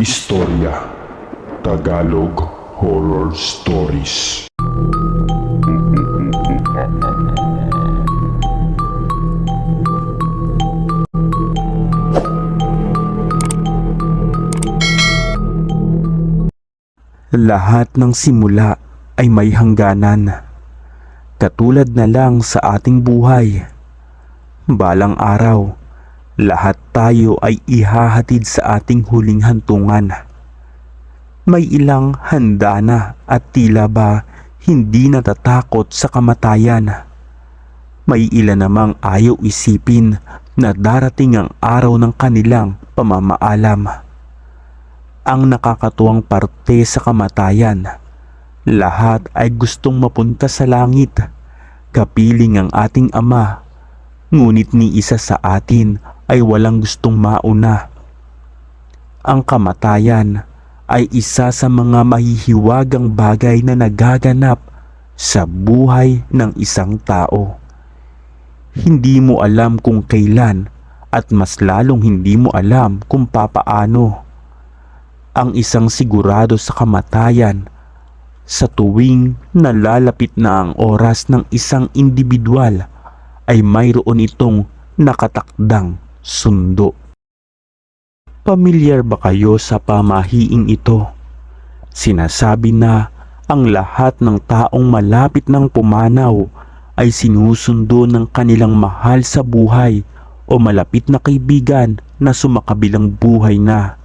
Istorya Tagalog Horror Stories Lahat ng simula ay may hangganan. Katulad na lang sa ating buhay. Balang araw, lahat tayo ay ihahatid sa ating huling hantungan. May ilang handa na at tila ba hindi natatakot sa kamatayan. May ilan namang ayaw isipin na darating ang araw ng kanilang pamamaalam ang nakakatuwang parte sa kamatayan. Lahat ay gustong mapunta sa langit, kapiling ang ating ama. Ngunit ni isa sa atin ay walang gustong mauna. Ang kamatayan ay isa sa mga mahihiwagang bagay na nagaganap sa buhay ng isang tao. Hindi mo alam kung kailan at mas lalong hindi mo alam kung papaano ang isang sigurado sa kamatayan sa tuwing nalalapit na ang oras ng isang individual ay mayroon itong nakatakdang sundo. Pamilyar ba kayo sa pamahiing ito? Sinasabi na ang lahat ng taong malapit ng pumanaw ay sinusundo ng kanilang mahal sa buhay o malapit na kaibigan na sumakabilang buhay na.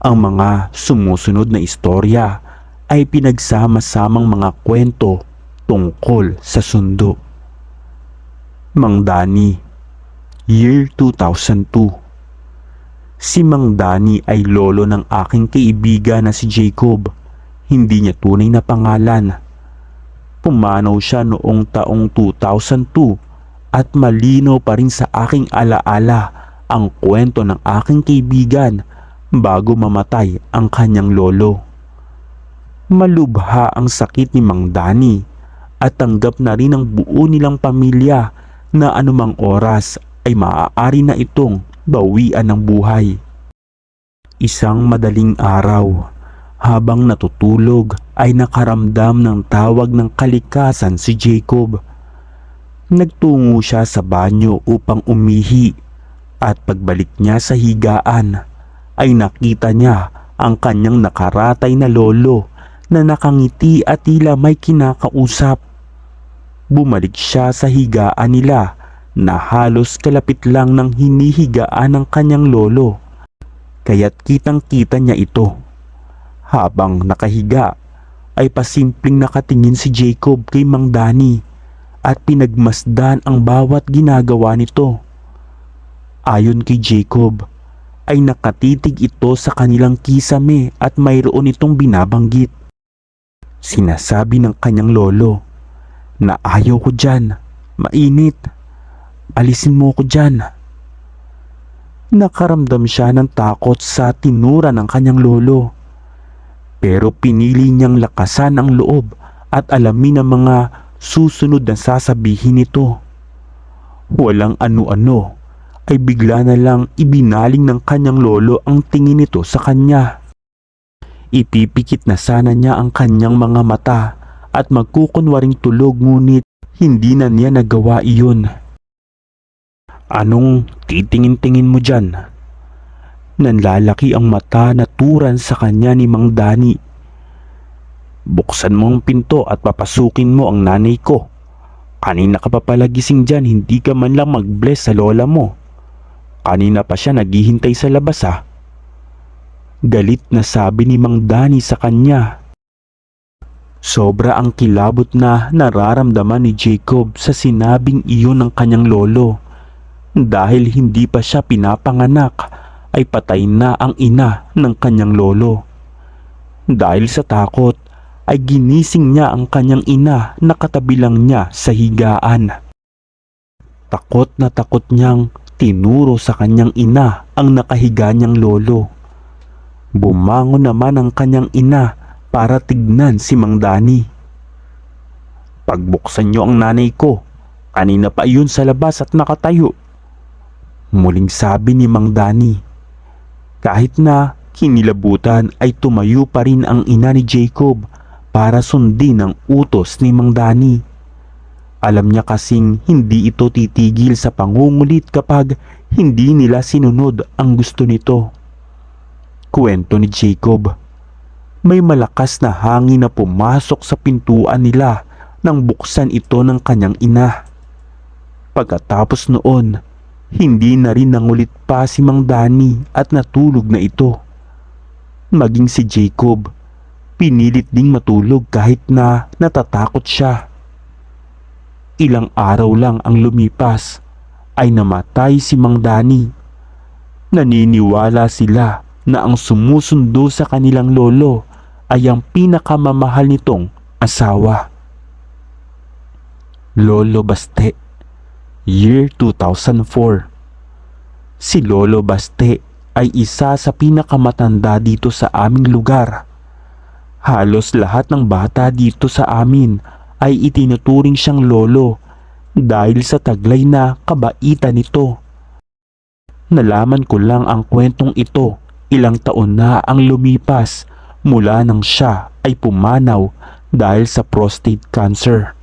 Ang mga sumusunod na istorya ay pinagsama-samang mga kwento tungkol sa sundo. Mang Dani, Year 2002 Si Mang Dani ay lolo ng aking kaibigan na si Jacob. Hindi niya tunay na pangalan. Pumanaw siya noong taong 2002 at malino pa rin sa aking alaala ang kwento ng aking kaibigan bago mamatay ang kanyang lolo. Malubha ang sakit ni Mang Dani at tanggap na rin ng buo nilang pamilya na anumang oras ay maaari na itong bawian ng buhay. Isang madaling araw, habang natutulog ay nakaramdam ng tawag ng kalikasan si Jacob. Nagtungo siya sa banyo upang umihi at pagbalik niya sa higaan ay nakita niya ang kanyang nakaratay na lolo na nakangiti at tila may kinakausap. Bumalik siya sa higaan nila na halos kalapit lang ng hinihigaan ng kanyang lolo. Kaya't kitang kita niya ito. Habang nakahiga ay pasimpleng nakatingin si Jacob kay Mang Dani at pinagmasdan ang bawat ginagawa nito. Ayon kay Jacob, ay nakatitig ito sa kanilang kisame at mayroon itong binabanggit. Sinasabi ng kanyang lolo na ayaw ko dyan, mainit, alisin mo ko dyan. Nakaramdam siya ng takot sa tinura ng kanyang lolo. Pero pinili niyang lakasan ang loob at alamin ang mga susunod na sasabihin nito. Walang ano-ano ay bigla na lang ibinaling ng kanyang lolo ang tingin nito sa kanya. Ipipikit na sana niya ang kanyang mga mata at magkukunwaring tulog ngunit hindi na niya nagawa iyon. Anong titingin-tingin mo dyan? Nanlalaki ang mata na turan sa kanya ni Mang Dani. Buksan mo ang pinto at papasukin mo ang nanay ko. Kanina ka pa pala gising dyan, hindi ka man lang mag-bless sa lola mo. Kanina pa siya naghihintay sa labas ah. Galit na sabi ni Mang Dani sa kanya. Sobra ang kilabot na nararamdaman ni Jacob sa sinabing iyon ng kanyang lolo. Dahil hindi pa siya pinapanganak ay patay na ang ina ng kanyang lolo. Dahil sa takot ay ginising niya ang kanyang ina na katabilang niya sa higaan. Takot na takot niyang tinuro sa kanyang ina ang nakahiga niyang lolo. Bumangon naman ang kanyang ina para tignan si Mang Dani. Pagbuksan niyo ang nanay ko, kanina pa iyon sa labas at nakatayo. Muling sabi ni Mang Dani. Kahit na Kinilabutan ay tumayo pa rin ang ina ni Jacob para sundin ang utos ni Mang Dani. Alam niya kasing hindi ito titigil sa pangungulit kapag hindi nila sinunod ang gusto nito. Kwento ni Jacob. May malakas na hangin na pumasok sa pintuan nila nang buksan ito ng kanyang ina. Pagkatapos noon, hindi na rin nangulit pa si Mang Dani at natulog na ito. Maging si Jacob, pinilit ding matulog kahit na natatakot siya. Ilang araw lang ang lumipas ay namatay si Mang Dani. Naniniwala sila na ang sumusundo sa kanilang lolo ay ang pinakamamahal nitong asawa. Lolo Baste Year 2004 Si Lolo Baste ay isa sa pinakamatanda dito sa aming lugar. Halos lahat ng bata dito sa amin ay itinuturing siyang lolo dahil sa taglay na kabaitan nito. Nalaman ko lang ang kwentong ito ilang taon na ang lumipas mula nang siya ay pumanaw dahil sa prostate cancer.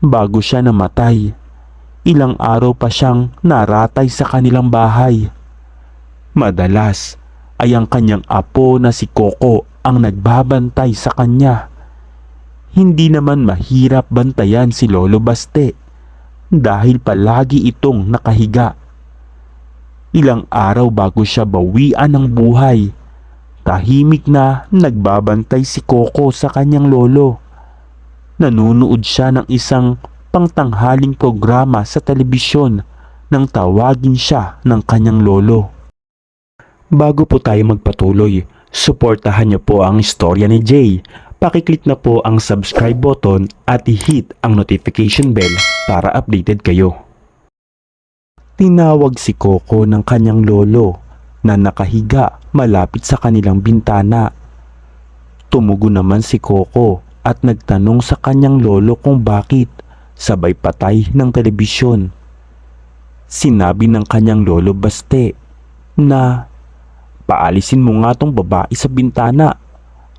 Bago siya namatay, ilang araw pa siyang naratay sa kanilang bahay. Madalas ay ang kanyang apo na si Coco ang nagbabantay sa kanya. Hindi naman mahirap bantayan si Lolo Baste dahil palagi itong nakahiga. Ilang araw bago siya bawian ng buhay, tahimik na nagbabantay si Coco sa kanyang lolo. Nanunood siya ng isang pangtanghaling programa sa telebisyon nang tawagin siya ng kanyang lolo. Bago po tayo magpatuloy, suportahan niyo po ang istorya ni Jay. Pakiclick na po ang subscribe button at i-hit ang notification bell para updated kayo. Tinawag si Coco ng kanyang lolo na nakahiga malapit sa kanilang bintana. Tumugo naman si Coco at nagtanong sa kanyang lolo kung bakit sabay patay ng telebisyon. Sinabi ng kanyang lolo Baste na paalisin mo nga tong babae sa bintana.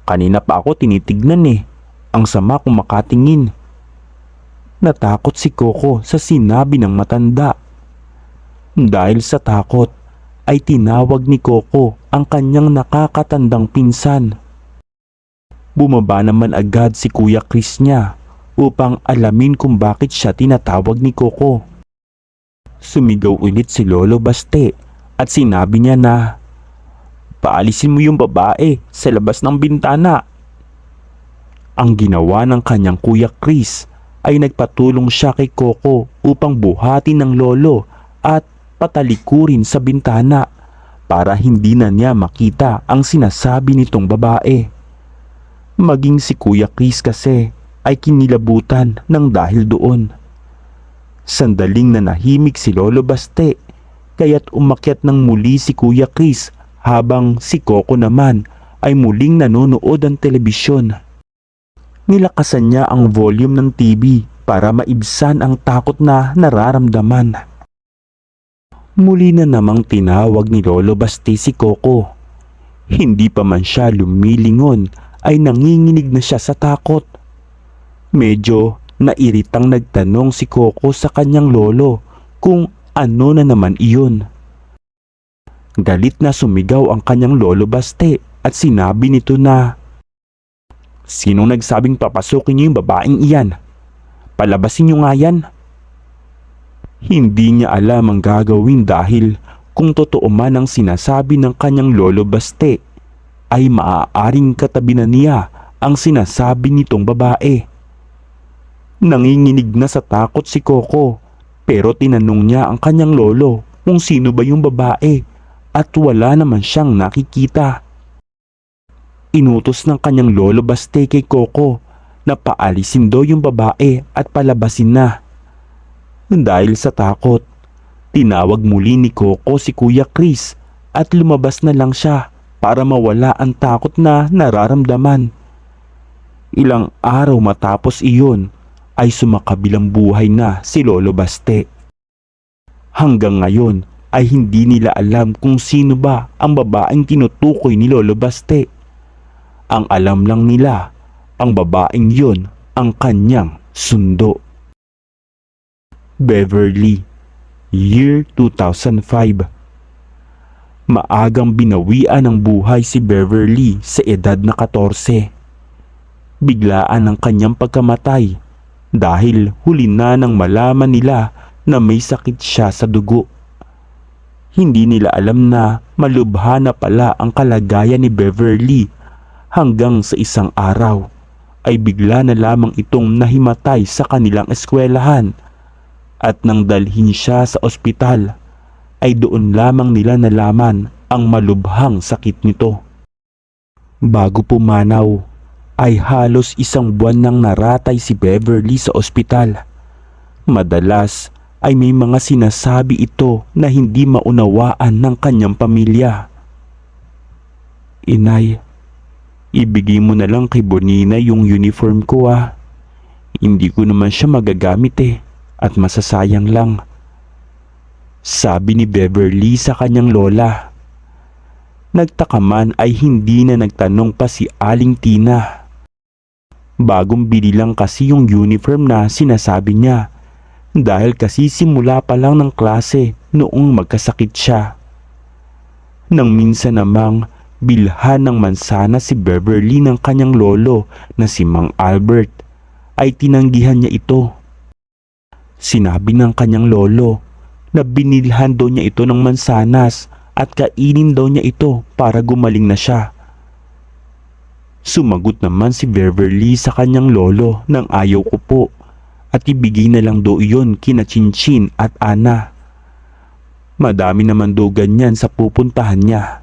Kanina pa ako tinitignan eh. Ang sama kung makatingin. Natakot si Coco sa sinabi ng matanda. Dahil sa takot ay tinawag ni Coco ang kanyang nakakatandang pinsan. Bumaba naman agad si Kuya Chris niya upang alamin kung bakit siya tinatawag ni Coco. Sumigaw ulit si Lolo Baste at sinabi niya na Paalisin mo yung babae sa labas ng bintana. Ang ginawa ng kanyang Kuya Chris ay nagpatulong siya kay Coco upang buhatin ng lolo at patalikurin sa bintana para hindi na niya makita ang sinasabi nitong babae. Maging si Kuya Chris kasi ay kinilabutan ng dahil doon. Sandaling na nahimik si Lolo Baste kaya't umakyat ng muli si Kuya Chris habang si Coco naman ay muling nanonood ng telebisyon. Nilakasan niya ang volume ng TV para maibsan ang takot na nararamdaman. Muli na namang tinawag ni Lolo Basti si Coco. Hindi pa man siya lumilingon ay nanginginig na siya sa takot. Medyo nairitang nagtanong si Coco sa kanyang lolo kung ano na naman iyon. Galit na sumigaw ang kanyang lolo Baste at sinabi nito na Sinong nagsabing papasukin niyo yung babaeng iyan? Palabasin niyo nga yan. Hindi niya alam ang gagawin dahil kung totoo man ang sinasabi ng kanyang lolo Baste ay maaaring katabi na niya ang sinasabi nitong babae. Nanginginig na sa takot si Coco pero tinanong niya ang kanyang lolo kung sino ba yung babae at wala naman siyang nakikita. Inutos ng kanyang lolo Baste kay Coco na paalisin daw yung babae at palabasin na. Dahil sa takot, tinawag muli ni Coco si Kuya Chris at lumabas na lang siya para mawala ang takot na nararamdaman. Ilang araw matapos iyon ay sumakabilang buhay na si Lolo Baste. Hanggang ngayon ay hindi nila alam kung sino ba ang babaeng tinutukoy ni Lolo Baste. Ang alam lang nila, ang babaeng yun ang kanyang sundo. Beverly, year 2005 Maagang binawian ng buhay si Beverly sa edad na 14. Biglaan ang kanyang pagkamatay dahil huli na nang malaman nila na may sakit siya sa dugo. Hindi nila alam na malubha na pala ang kalagayan ni Beverly hanggang sa isang araw ay bigla na lamang itong nahimatay sa kanilang eskwelahan at nang dalhin siya sa ospital ay doon lamang nila nalaman ang malubhang sakit nito. Bago pumanaw ay halos isang buwan nang naratay si Beverly sa ospital. Madalas ay may mga sinasabi ito na hindi maunawaan ng kanyang pamilya. Inay, ibigay mo na lang kay Bonina yung uniform ko ah. Hindi ko naman siya magagamit eh at masasayang lang. Sabi ni Beverly sa kanyang lola. Nagtaka man ay hindi na nagtanong pa si Aling Tina. Bagong bili lang kasi yung uniform na sinasabi niya dahil kasi simula pa lang ng klase noong magkasakit siya. Nang minsan namang bilhan ng mansana si Beverly ng kanyang lolo na si Mang Albert ay tinanggihan niya ito. Sinabi ng kanyang lolo na binilhan daw niya ito ng mansanas at kainin daw niya ito para gumaling na siya. Sumagot naman si Beverly sa kanyang lolo nang ayaw ko po at ibigay na lang daw iyon kina Chinchin at Ana. Madami naman daw ganyan sa pupuntahan niya.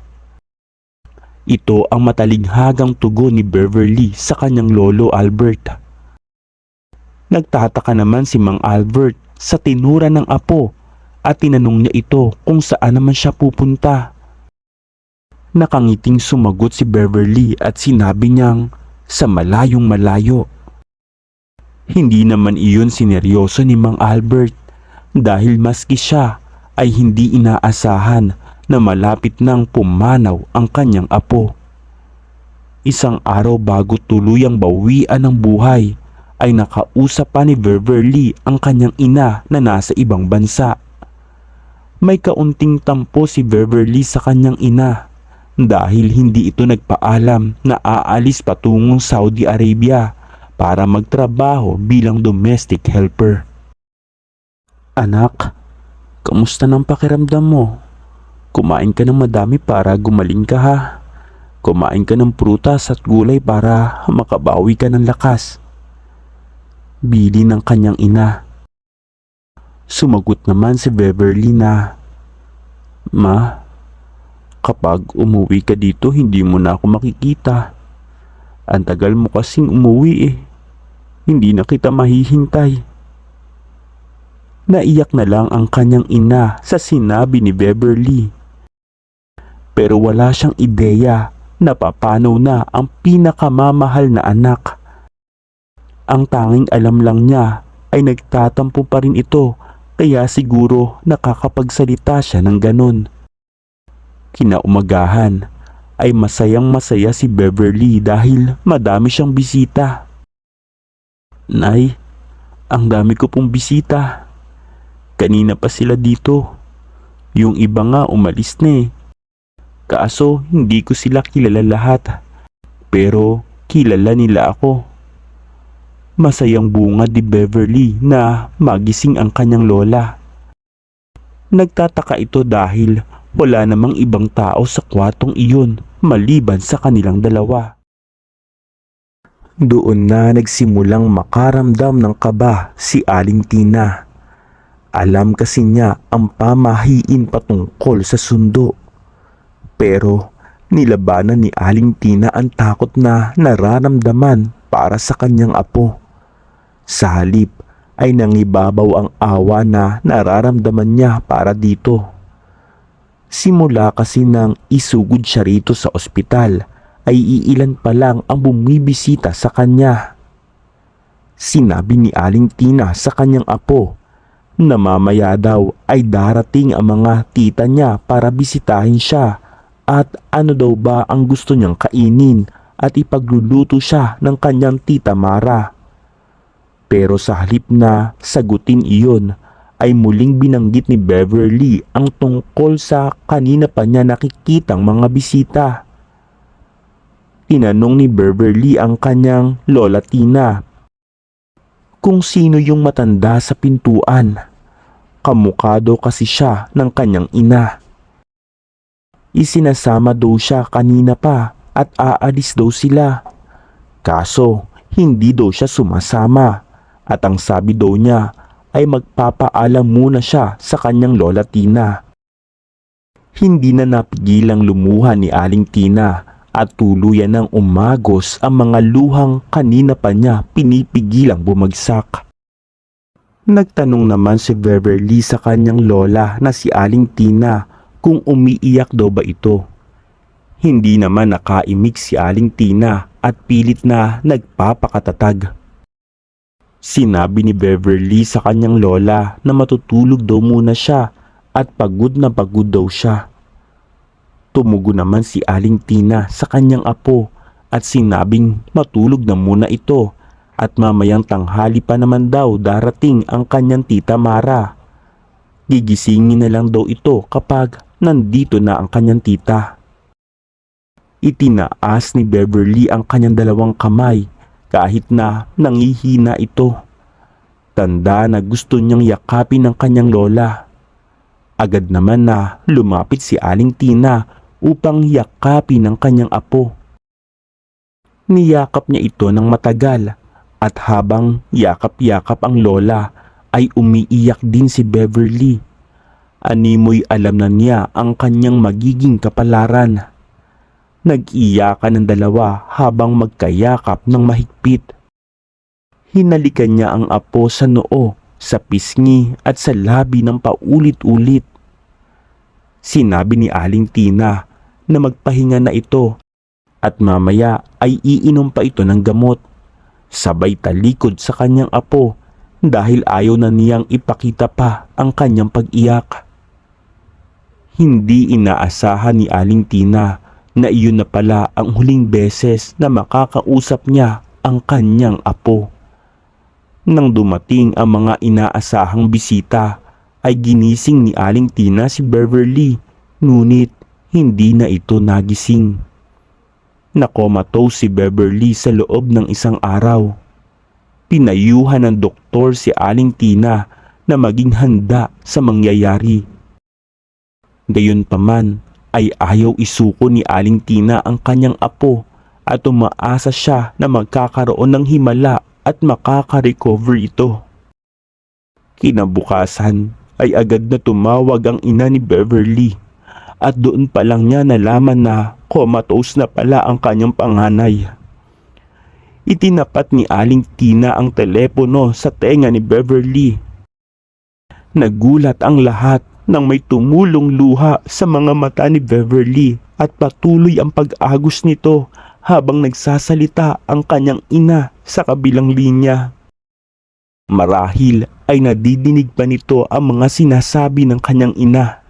Ito ang matalighagang tugon ni Beverly sa kanyang lolo Albert. Nagtataka naman si Mang Albert sa tinura ng apo at tinanong niya ito kung saan naman siya pupunta. Nakangiting sumagot si Beverly at sinabi niyang sa malayong malayo. Hindi naman iyon sineryoso ni Mang Albert dahil maski siya ay hindi inaasahan na malapit nang pumanaw ang kanyang apo. Isang araw bago tuluyang bawian ng buhay ay nakausap pa ni Beverly ang kanyang ina na nasa ibang bansa. May kaunting tampo si Beverly sa kanyang ina dahil hindi ito nagpaalam na aalis patungong Saudi Arabia para magtrabaho bilang domestic helper. Anak, kamusta ng pakiramdam mo? Kumain ka ng madami para gumaling ka ha. Kumain ka ng prutas at gulay para makabawi ka ng lakas. Bili ng kanyang ina. Sumagot naman si Beverly na, Ma, kapag umuwi ka dito hindi mo na ako makikita. Ang tagal mo kasing umuwi eh. Hindi na kita mahihintay. Naiyak na lang ang kanyang ina sa sinabi ni Beverly. Pero wala siyang ideya na papanaw na ang pinakamamahal na anak. Ang tanging alam lang niya ay nagtatampo pa rin ito kaya siguro nakakapagsalita siya ng ganon. Kinaumagahan ay masayang masaya si Beverly dahil madami siyang bisita. Nay, ang dami ko pong bisita. Kanina pa sila dito. Yung iba nga umalis na eh. Kaso hindi ko sila kilala lahat. Pero kilala nila ako. Masayang bunga ni Beverly na magising ang kanyang lola. Nagtataka ito dahil wala namang ibang tao sa kwartong iyon maliban sa kanilang dalawa. Doon na nagsimulang makaramdam ng kaba si Aling Tina. Alam kasi niya ang pamahiin patungkol sa sundo. Pero nilabanan ni Aling Tina ang takot na nararamdaman para sa kanyang apo. Sa halip ay nangibabaw ang awa na nararamdaman niya para dito. Simula kasi nang isugod siya rito sa ospital ay iilan pa lang ang bumibisita sa kanya. Sinabi ni Aling Tina sa kanyang apo na mamaya daw ay darating ang mga tita niya para bisitahin siya at ano daw ba ang gusto niyang kainin at ipagluluto siya ng kanyang tita Mara. Pero sa halip na sagutin iyon ay muling binanggit ni Beverly ang tungkol sa kanina pa niya nakikitang mga bisita. Tinanong ni Beverly ang kanyang lola Tina kung sino yung matanda sa pintuan. Kamukha daw kasi siya ng kanyang ina. Isinasama daw siya kanina pa at aalis daw sila. Kaso, hindi daw siya sumasama at ang sabi daw niya ay magpapaalam muna siya sa kanyang lola Tina. Hindi na napigilang lumuha ni Aling Tina at tuluyan ng umagos ang mga luhang kanina pa niya pinipigilang bumagsak. Nagtanong naman si Beverly sa kanyang lola na si Aling Tina kung umiiyak daw ba ito. Hindi naman nakaimik si Aling Tina at pilit na nagpapakatatag. Sinabi ni Beverly sa kanyang lola na matutulog daw muna siya at pagod na pagod daw siya. Tumugo naman si Aling Tina sa kanyang apo at sinabing matulog na muna ito at mamayang tanghali pa naman daw darating ang kanyang tita Mara. Gigisingin na lang daw ito kapag nandito na ang kanyang tita. Itinaas ni Beverly ang kanyang dalawang kamay kahit na nangihina ito. Tanda na gusto niyang yakapin ng kanyang lola. Agad naman na lumapit si Aling Tina upang yakapin ng kanyang apo. Niyakap niya ito ng matagal at habang yakap-yakap ang lola ay umiiyak din si Beverly. Animoy alam na niya ang kanyang magiging kapalaran. Nag-iyakan ng dalawa habang magkayakap ng mahigpit. Hinalikan niya ang apo sa noo, sa pisngi at sa labi ng paulit-ulit. Sinabi ni Aling Tina na magpahinga na ito at mamaya ay iinom pa ito ng gamot. Sabay talikod sa kanyang apo dahil ayaw na niyang ipakita pa ang kanyang pag-iyak. Hindi inaasahan ni Aling Tina na iyon na pala ang huling beses na makakausap niya ang kanyang apo. Nang dumating ang mga inaasahang bisita, ay ginising ni Aling Tina si Beverly, ngunit hindi na ito nagising. Nakomatose si Beverly sa loob ng isang araw. Pinayuhan ng doktor si Aling Tina na maging handa sa mangyayari. Gayunpaman ay ayaw isuko ni Aling Tina ang kanyang apo at umaasa siya na magkakaroon ng himala at makaka-recover ito. Kinabukasan ay agad na tumawag ang ina ni Beverly at doon pa lang niya nalaman na comatose na pala ang kanyang panganay. Itinapat ni Aling Tina ang telepono sa tenga ni Beverly. Nagulat ang lahat nang may tumulong luha sa mga mata ni Beverly at patuloy ang pag-agos nito habang nagsasalita ang kanyang ina sa kabilang linya. Marahil ay nadidinig pa nito ang mga sinasabi ng kanyang ina.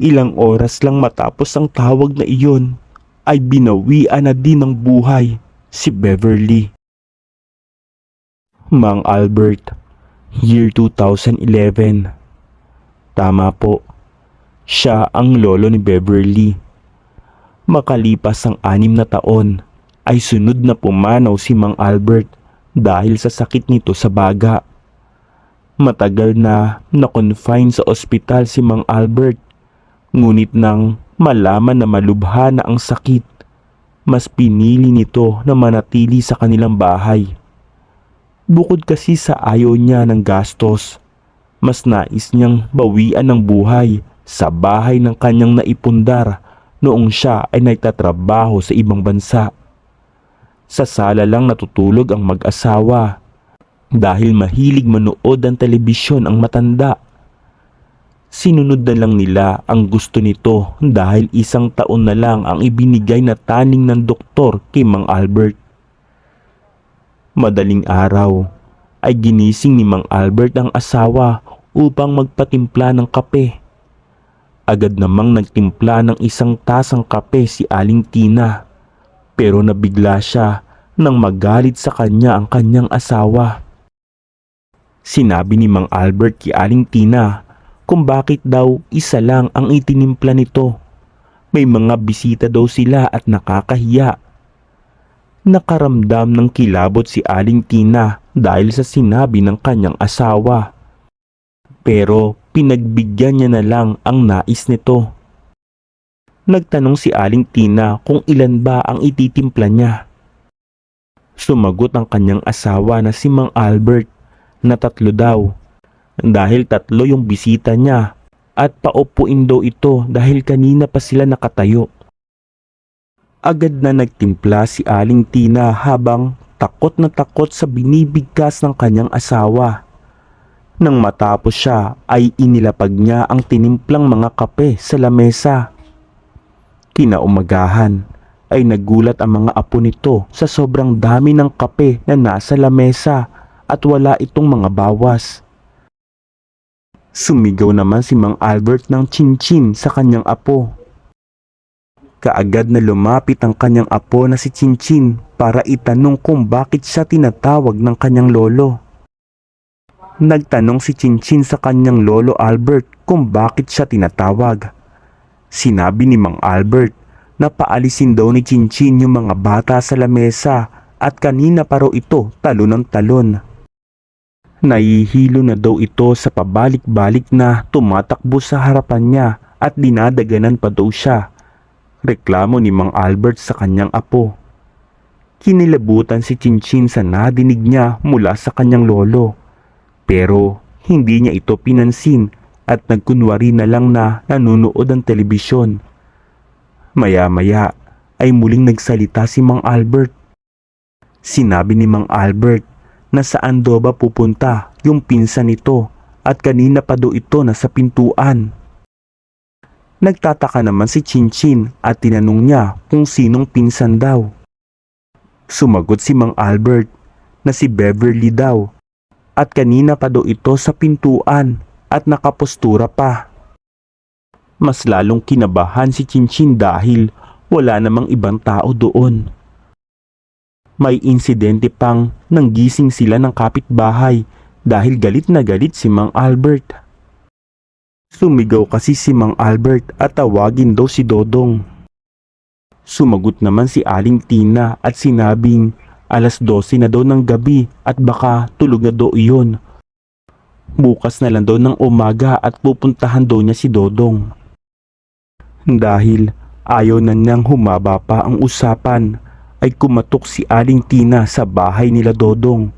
Ilang oras lang matapos ang tawag na iyon ay binawian na din ng buhay si Beverly. Mang Albert, year 2011. Tama po, siya ang lolo ni Beverly. Makalipas ang anim na taon ay sunod na pumanaw si Mang Albert dahil sa sakit nito sa baga. Matagal na na-confine sa ospital si Mang Albert ngunit nang malaman na malubha na ang sakit, mas pinili nito na manatili sa kanilang bahay. Bukod kasi sa ayaw niya ng gastos, mas nais niyang bawian ng buhay sa bahay ng kanyang naipundar noong siya ay nagtatrabaho sa ibang bansa. Sa sala lang natutulog ang mag-asawa dahil mahilig manood ng telebisyon ang matanda. Sinunod na lang nila ang gusto nito dahil isang taon na lang ang ibinigay na taning ng doktor kay Mang Albert. Madaling araw ay ginising ni Mang Albert ang asawa upang magpatimpla ng kape. Agad namang nagtimpla ng isang tasang kape si Aling Tina pero nabigla siya nang magalit sa kanya ang kanyang asawa. Sinabi ni Mang Albert kay Aling Tina kung bakit daw isa lang ang itinimpla nito. May mga bisita daw sila at nakakahiya. Nakaramdam ng kilabot si Aling Tina dahil sa sinabi ng kanyang asawa. Pero pinagbigyan niya na lang ang nais nito. Nagtanong si Aling Tina kung ilan ba ang ititimpla niya. Sumagot ang kanyang asawa na si Mang Albert na tatlo daw dahil tatlo yung bisita niya at paupuin daw ito dahil kanina pa sila nakatayo. Agad na nagtimpla si Aling Tina habang takot na takot sa binibigkas ng kanyang asawa. Nang matapos siya ay inilapag niya ang tinimplang mga kape sa lamesa. Kinaumagahan ay nagulat ang mga apo nito sa sobrang dami ng kape na nasa lamesa at wala itong mga bawas. Sumigaw naman si Mang Albert ng chinchin sa kanyang apo. Kaagad na lumapit ang kanyang apo na si Chinchin para itanong kung bakit siya tinatawag ng kanyang lolo. Nagtanong si Chinchin sa kanyang lolo Albert kung bakit siya tinatawag. Sinabi ni Mang Albert na paalisin daw ni Chinchin yung mga bata sa lamesa at kanina pa raw ito talon ng talon. Nahihilo na daw ito sa pabalik-balik na tumatakbo sa harapan niya at dinadaganan pa daw siya. Reklamo ni Mang Albert sa kanyang apo. Kinilabutan si Chinchin sa nadinig niya mula sa kanyang lolo. Pero hindi niya ito pinansin at nagkunwari na lang na nanonood ng telebisyon. Maya-maya ay muling nagsalita si Mang Albert. Sinabi ni Mang Albert na saan daw ba pupunta yung pinsan nito at kanina pa daw ito nasa pintuan. Nagtataka naman si Chinchin at tinanong niya kung sinong pinsan daw. Sumagot si Mang Albert na si Beverly daw at kanina pa daw ito sa pintuan at nakapostura pa. Mas lalong kinabahan si Chinchin dahil wala namang ibang tao doon. May insidente pang nanggising sila ng kapitbahay dahil galit na galit si Mang Albert. Sumigaw kasi si Mang Albert at tawagin daw si Dodong. Sumagot naman si Aling Tina at sinabing alas 12 na daw ng gabi at baka tulog na daw iyon. Bukas na lang daw ng umaga at pupuntahan daw niya si Dodong. Dahil ayaw na niyang humaba pa ang usapan ay kumatok si Aling Tina sa bahay nila Dodong.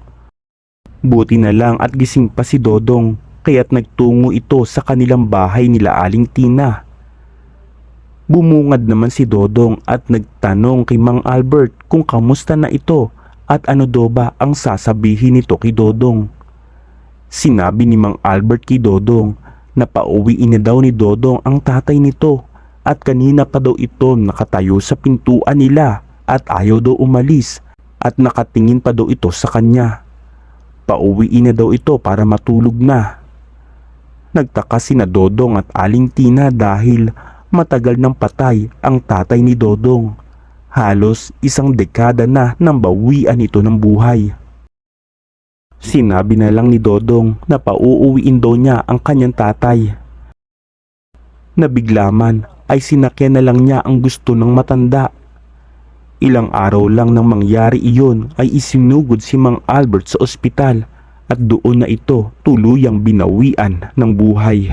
Buti na lang at gising pa si Dodong kaya't nagtungo ito sa kanilang bahay nila Aling Tina. Bumungad naman si Dodong at nagtanong kay Mang Albert kung kamusta na ito at ano daw ba ang sasabihin nito kay Dodong. Sinabi ni Mang Albert kay Dodong na pauwiin na daw ni Dodong ang tatay nito at kanina pa daw ito nakatayo sa pintuan nila at ayaw daw umalis at nakatingin pa daw ito sa kanya. Pauwiin na daw ito para matulog na. Nagtaka si na Dodong at Aling Tina dahil matagal nang patay ang tatay ni Dodong. Halos isang dekada na nang bawian ito ng buhay. Sinabi na lang ni Dodong na pauuwiin daw niya ang kanyang tatay. Nabiglaman ay sinakyan na lang niya ang gusto ng matanda. Ilang araw lang nang mangyari iyon ay isinugod si Mang Albert sa ospital at doon na ito tuluyang binawian ng buhay.